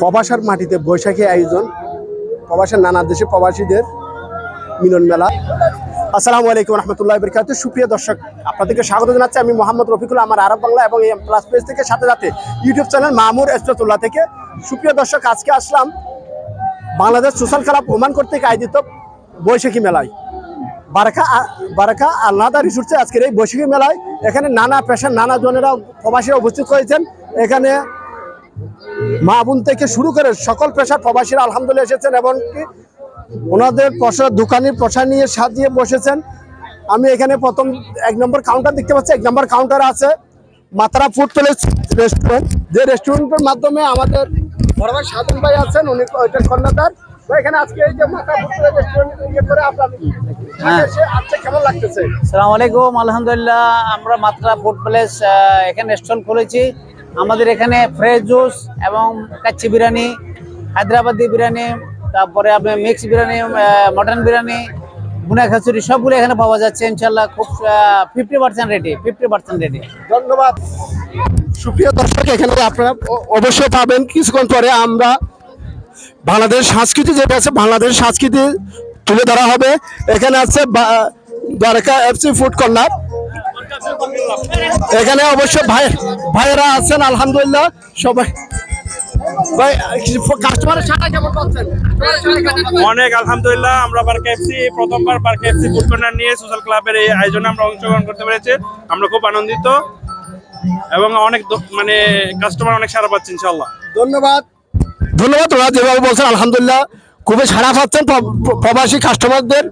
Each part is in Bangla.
প্রবাসার মাটিতে বৈশাখী আয়োজন, প্রবাসের নানা দেশে প্রবাসীদের মিলন মেলা। আসসালামু আলাইকুম রহমতুল্লাহ বরকাত সুপ্রিয় দর্শক, আপনাদেরকে স্বাগত জানাচ্ছি। আমি মোহাম্মদ রফিকুল, আমার আরব বাংলা এবং এই প্লাস পেজ থেকে সাথে সাথে ইউটিউব চ্যানেল মামুর এসরতুল্লাহ থেকে। সুপ্রিয় দর্শক, আজকে আসলাম বাংলাদেশ সোশ্যাল ক্লাব ওমান কর্তৃক আয়োজিত বৈশাখী মেলায়। বারাকা বারাকা আল্লাহদা রিসোর্টে আজকের এই বৈশাখী মেলায় এখানে নানা পেশার নানা জনেরা প্রবাসীরা উপস্থিত হয়েছেন। এখানে মা বোন থেকে শুরু করে সকল পেশার প্রবাসীরা আলহামদুলিল্লাহ এসেছেন এবং ওনাদের প্রসাদ দোকানের প্রসাদ নিয়ে সাজিয়ে বসেছেন। আমি এখানে প্রথম এক নম্বর কাউন্টার দেখতে পাচ্ছি এক নম্বর কাউন্টার আছে মাতারা ফুড প্যালেস রেস্টুরেন্ট যে রেস্টুরেন্টের মাধ্যমে আমাদের বড় ভাই সাধন ভাই আছেন উনি ওইটার কর্ণধার। এখানে আজকে এই যে ফুড রেস্টুরেন্ট ইয়ে করে আপনার হ্যাঁ। আলহামদুলিল্লাহ আমরা মাত্রা ফুড প্যালেস আহ, এখানে রেস্টুরেন্ট খুলেছি। আমাদের এখানে ফ্রেশ জুস এবং কাচ্চি বিরিয়ানি, হায়দ্রাবাদি বিরিয়ানি, তারপরে আপনার মিক্স বিরিয়ানি মটন বিরিয়ানি বুনা খাচুরি সবগুলো এখানে পাওয়া যাচ্ছে ইনশাল্লাহ খুব fifty percent ready fifty percent ready ধন্যবাদ। সুপ্রিয় দর্শক, এখানে আপনারা অবশ্যই পাবেন। কিছুক্ষণ পরে আমরা বাংলাদেশ সংস্কৃতি যেটা আছে, বাংলাদেশ সংস্কৃতি তুলে ধরা হবে। এখানে আছে দ্বারকা এফসি ফুড কর্নার। এখানে অবশ্য ভাই ভাইয়েরা আছেন আলহামদুলিল্লাহ সবাই। ভাই কাস্টমারের সাথে কেমন পাচ্ছেন অনেক আলহামদুলিল্লাহ আমরা বার কেএফসি প্রথমবার বার কেএফসি ফুড কর্নার নিয়ে সোশ্যাল ক্লাবের এই আয়োজনে আমরা অংশগ্রহণ করতে পেরেছি। আমরা খুব আনন্দিত এবং অনেক মানে কাস্টমার অনেক সারা পাচ্ছে ইনশাল্লাহ ধন্যবাদ। ধন্যবাদ ওরা যেভাবে বলছেন আলহামদুলিল্লাহ খুবই সাড়া পাচ্ছেন প্র- প্র- প্রবাসী কাস্টমারদের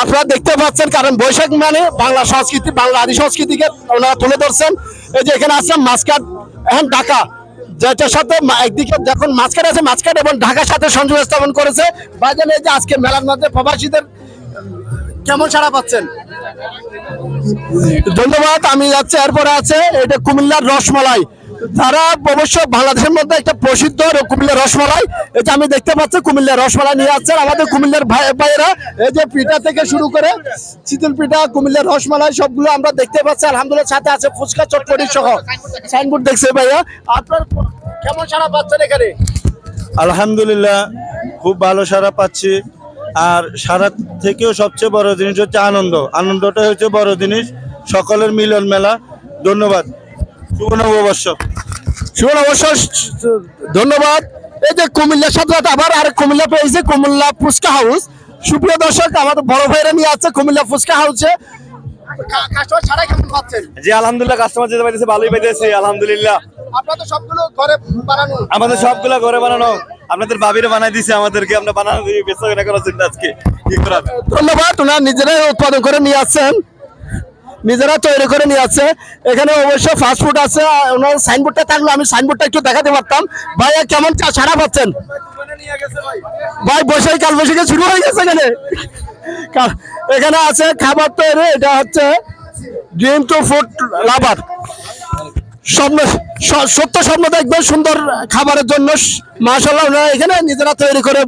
আপনারা দেখতে পাচ্ছেন, কারণ বৈশাখ মানে বাংলা সংস্কৃতি, বাংলা আদি সংস্কৃতিকে ওনারা তুলে ধরছেন। এই যে এখানে আছেন মাসকাট এখন ঢাকা, যেটার সাথে একদিকে যখন মাঝখানে আছে, মাঝখানে এবং ঢাকার সাথে সংযোগ স্থাপন করেছে। বাজারে এই যে আজকে মেলার মধ্যে প্রবাসীদের কেমন সাড়া পাচ্ছেন? ধন্যবাদ, আমি যাচ্ছি, এরপরে আছে, এটা কুমিল্লার রসমালাই। তারা অবশ্য বাংলাদেশের মধ্যে একটা প্রসিদ্ধ কুমিল্লার রসমালাই। এটা আমি দেখতে পাচ্ছি, কুমিল্লার রসমালাই নিয়ে আসছেন আমাদের কুমিল্লার ভাই ভাইয়েরা। এই যে পিঠা থেকে শুরু করে চিতল পিঠা, কুমিল্লার রসমালাই সবগুলো আমরা দেখতে পাচ্ছি। আলহামদুলিল্লাহ, সাথে আছে ফুচকা, চটপটি সহ। সাইনবোর্ড দেখছে ভাইয়া। আপনার কেমন সারা পাচ্ছেন এখানে? আলহামদুলিল্লাহ, খুব ভালো সারা পাচ্ছি। আর সারা থেকেও সবচেয়ে বড় জিনিস হচ্ছে আনন্দ। আনন্দটা হচ্ছে বড় জিনিস। সকলের মিলন মেলা ধন্যবাদ। শুভ নববর্ষ ধন্যবাদ। এই যে কুমিল্লার সাথে সাথে আবার আর কুমিল্লা পেয়েছে কুমিল্লা ফুচকা হাউস সুপ্রিয় দর্শক আমাদের বড় ভাইরা নিয়ে আছে কুমিল্লা ফুচকা হাউসে কাস্টমার ছাড়াই কেমন পাচ্ছেন। জি আলহামদুলিল্লাহ কাস্টমার যেতে পাইতেছে ভালোই পাইতেছে আলহামদুলিল্লাহ। আপনারা সবগুলো ঘরে বানানো। আমাদের সবগুলা ঘরে বানানো। আপনাদের বাবিরে বানাই দিছে আমাদেরকে আমরা বানানো দিয়ে বেচা কেনা করার চিন্তা আজকে। ধন্যবাদ ওনারা নিজেরাই উৎপাদন করে নিয়ে আসছেন। নিজেরা তৈরি করে নিয়ে আসছে। এখানে অবশ্য ফাস্ট ফুড আছে ওনার সাইনবোর্ডটা থাকলে আমি সাইনবোর্ডটা একটু দেখাতে পারতাম। ভাইয়া কেমন চা সারা পাচ্ছেন? ভাই বসে কাল বসে শুরু হয়ে গেছে এখানে। এখানে আছে খাবার তৈরি, এটা হচ্ছে ড্রিম টু ফুড লাভার স্বপ্ন সত্য স্বপ্ন দেখবেন, সুন্দর খাবারের জন্য। মাসাল্লাহ ওনারা এখানে নিজেরা তৈরি করে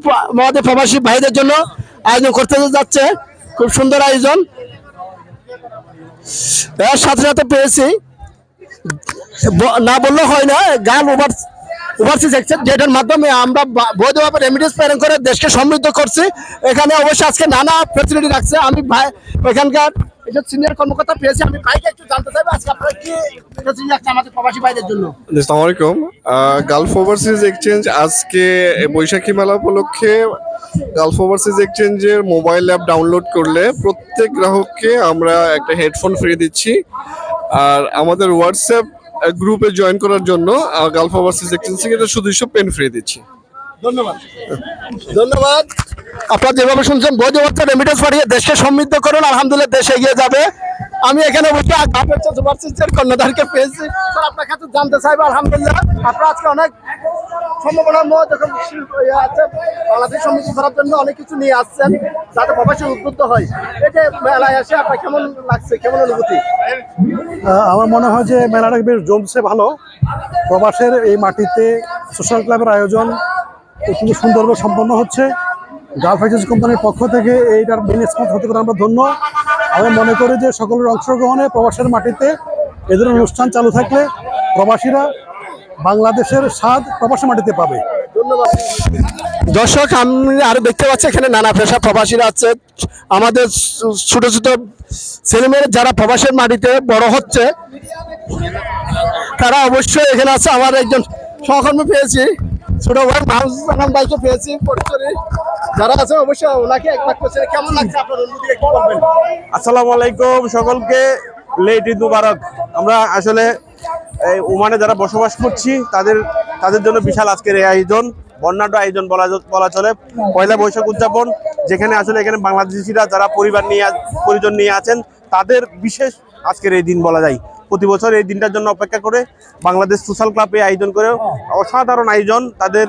আমাদের প্রবাসী ভাইদের জন্য আয়োজন করতে যাচ্ছে। খুব সুন্দর আয়োজন। সাথে সাথে পেয়েছি। না বললে হয় না, গান ওভার ওভারসিজ এক্সচেঞ্জ যেটার মাধ্যমে আমরা বৈধভাবে রেমিডিস প্রেরণ করে দেশকে সমৃদ্ধ করছি। এখানে অবশ্যই আজকে নানা ফেসিলিটি রাখছে। আমি এখানকার সিনিয়র কর্মকর্তা পেয়েছি। আমি ভাইকে একটু জানতে চাইব, আজকে রাখছে আমাদের প্রবাসী ভাইদের জন্য। আসসালামু আলাইকুম। গালফ ওভারসিজ এক্সচেঞ্জ আজকে বৈশাখী মেলা উপলক্ষে গালফ ওভারসিজ এক্সচেঞ্জের মোবাইল অ্যাপ ডাউনলোড করলে প্রত্যেক গ্রাহককে আমরা একটা হেডফোন ফ্রি দিচ্ছি। আর আমাদের হোয়াটসঅ্যাপ গ্রুপে জয়েন করার জন্য গালফ ওভারসিজ এক্সচেঞ্জ থেকে একটা সুদৃশ্য পেন ফ্রি দিচ্ছি। ধন্যবাদ। ধন্যবাদ। আপনারা যেভাবে শুনছেন বৈধ অর্থ রেমিটেন্স পাঠিয়ে দেশকে সমৃদ্ধ করুন আলহামদুলিল্লাহ দেশ এগিয়ে যাবে। আমি এখানে বসে আগাপের সুপারসিস্টের কর্ণধারকে পেয়েছি। স্যার, আপনার কাছে জানতে চাইব, আলহামদুলিল্লাহ। আপনার আজকে অনেক সম্ভাবনার মধ্যে যখন ইয়ে আছে, বাংলাদেশ সমৃদ্ধি করার জন্য অনেক কিছু নিয়ে আসছেন, যাতে প্রবাসী উদ্বুদ্ধ হয়। যে মেলায় আসে আপনার কেমন লাগছে, কেমন অনুভূতি? আমার মনে হয় যে মেলাটা বেশ জমছে ভালো। প্রবাসের এই মাটিতে সোশ্যাল ক্লাবের আয়োজন খুবই সুন্দরভাবে সম্পন্ন হচ্ছে। গালফ এজেন্স কোম্পানির পক্ষ থেকে এইটার মেন স্পন্স হতে করে আমরা ধন্য। আমি মনে করি যে সকলের অংশগ্রহণে প্রবাসের মাটিতে এ ধরনের অনুষ্ঠান চালু থাকলে প্রবাসীরা বাংলাদেশের স্বাদ প্রবাসী মাটিতে পাবে। দর্শক, আমি আরও দেখতে পাচ্ছি এখানে নানা পেশা প্রবাসীরা আছে। আমাদের ছোট ছোট ছেলেমেয়েরা যারা প্রবাসের মাটিতে বড় হচ্ছে, তারা অবশ্যই এখানে আছে। আমার একজন সহকর্মী পেয়েছি। ছোট ভাই ভাইকে পেয়েছি যারা আছে অবশ্যই ওনাকে একবার কোশ্চেন কেমন লাগছে আপনার অনুভূতি একটু বলবেন? আসসালামু আলাইকুম সকলকে লেট ঈদ মুবারক আমরা আসলে এই ওমানে যারা বসবাস করছি, তাদের তাদের জন্য বিশাল আজকের এই আয়োজন, বর্ণাঢ্য আয়োজন বলা বলা চলে। পয়লা বৈশাখ উদযাপন, যেখানে আসলে এখানে বাংলাদেশিরা যারা পরিবার নিয়ে পরিজন নিয়ে আছেন, তাদের বিশেষ আজকের এই দিন বলা যায়। প্রতি বছর এই দিনটার জন্য অপেক্ষা করে বাংলাদেশ সোশ্যাল ক্লাব এই আয়োজন করে অসাধারণ আয়োজন। তাদের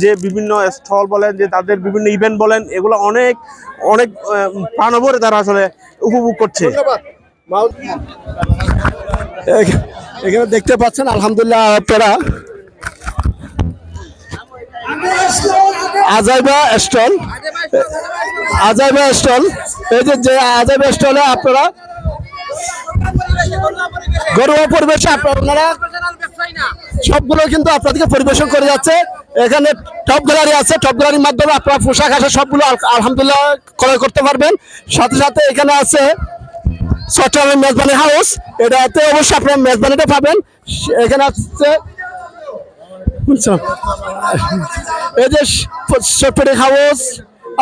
যে বিভিন্ন স্থল বলেন যে তাদের বিভিন্ন ইভেন্ট বলেন এগুলো অনেক অনেক প্রাণভরে তারা আসলে উপভোগ করছে। এখানে দেখতে পাচ্ছেন আলহামদুলিল্লাহ আপনারা। আজাইবা স্টল। আজাইবা স্টল। এই যে যে আজাইবা স্টলে আপনারা ঘরোয়া পরিবেশে আপনারা সবগুলো কিন্তু আপনাদেরকে পরিবেশন করে যাচ্ছে। এখানে টপ গ্যালারি আছে টপ গ্যালারির মাধ্যমে আপনারা পোশাক আশাক সবগুলো আল- আলহামদুলিল্লাহ ক্রয় করতে পারবেন। সাথে সাথে এখানে আছে চট্টগ্রামের মেজবানি হাউস এটাতে অবশ্যই আপনারা মেজবানিটা পাবেন। এখানে আছে? এই যে সরপেরি হাউস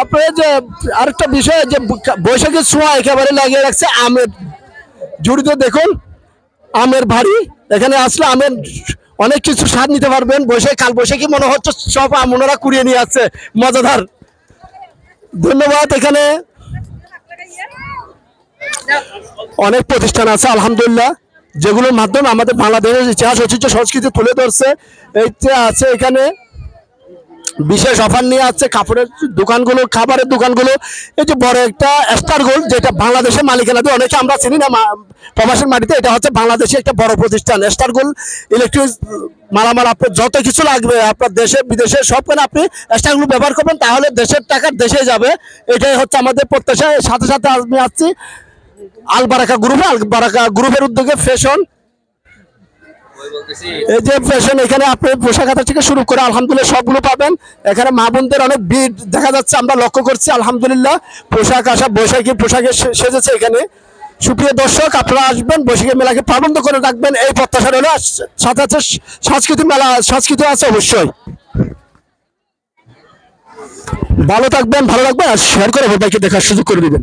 আপনার যে আরেকটা বিষয় যে বৈশাখের ছোঁয়া একেবারে লাগিয়ে রাখছে আমের জড়িত দেখুন, আমের ভারী, এখানে আসলে আমের অনেক কিছু স্বাদ নিতে পারবেন, বসে, কাল বসে কি মনে হচ্ছে, সব আম কুড়িয়ে নিয়ে আসছে, মজাদার। ধন্যবাদ এখানে। অনেক প্রতিষ্ঠান আছে, আলহামদুলিল্লাহ, যেগুলোর মাধ্যমে আমাদের বাংলাদেশের ইতিহাস, ঐতিহ্য, সংস্কৃতি তুলে ধরছে এইতে আছে এখানে। বিশেষ অফার নিয়ে আছে কাপড়ের দোকানগুলো, খাবারের দোকানগুলো। এই যে বড় একটা স্টার গোল্ড যেটা বাংলাদেশের মালিকানাতে অনেকে আমরা চিনি না প্রবাসের মাটিতে, এটা হচ্ছে বাংলাদেশে একটা বড় প্রতিষ্ঠান স্টার গোল্ড ইলেকট্রিক মালামাল, আপনার যত কিছু লাগবে, আপনার দেশে, বিদেশে সবখানে আপনি স্টারগুলো ব্যবহার করবেন, তাহলে দেশের টাকার দেশে যাবে। এটাই হচ্ছে আমাদের প্রত্যাশা। সাথে সাথে আমি আসছি আল বারাকা গ্রুপে আল বারাকা গ্রুপের উদ্যোগে ফ্যাশন এই যে ফ্যাশন এখানে আপনি পোশাক আশাক থেকে শুরু করে আলহামদুলিল্লাহ সবগুলো পাবেন। এখানে মা বোনদের অনেক ভিড় দেখা যাচ্ছে, আমরা লক্ষ্য করছি, আলহামদুলিল্লাহ। পোশাক আশাক, বৈশাখী পোশাকে সেজেছে এখানে। সুপ্রিয় দর্শক, আপনারা আসবেন, বৈশাখী মেলাকে প্রাবন্ধ করে রাখবেন। এই প্রত্যাশা রইল সাথে আছে সাংস্কৃতিক মেলা সংস্কৃতি আছে অবশ্যই। ভালো থাকবেন, ভালো রাখবেন আর শেয়ার করে সবাইকে দেখার সুযোগ করে দিবেন।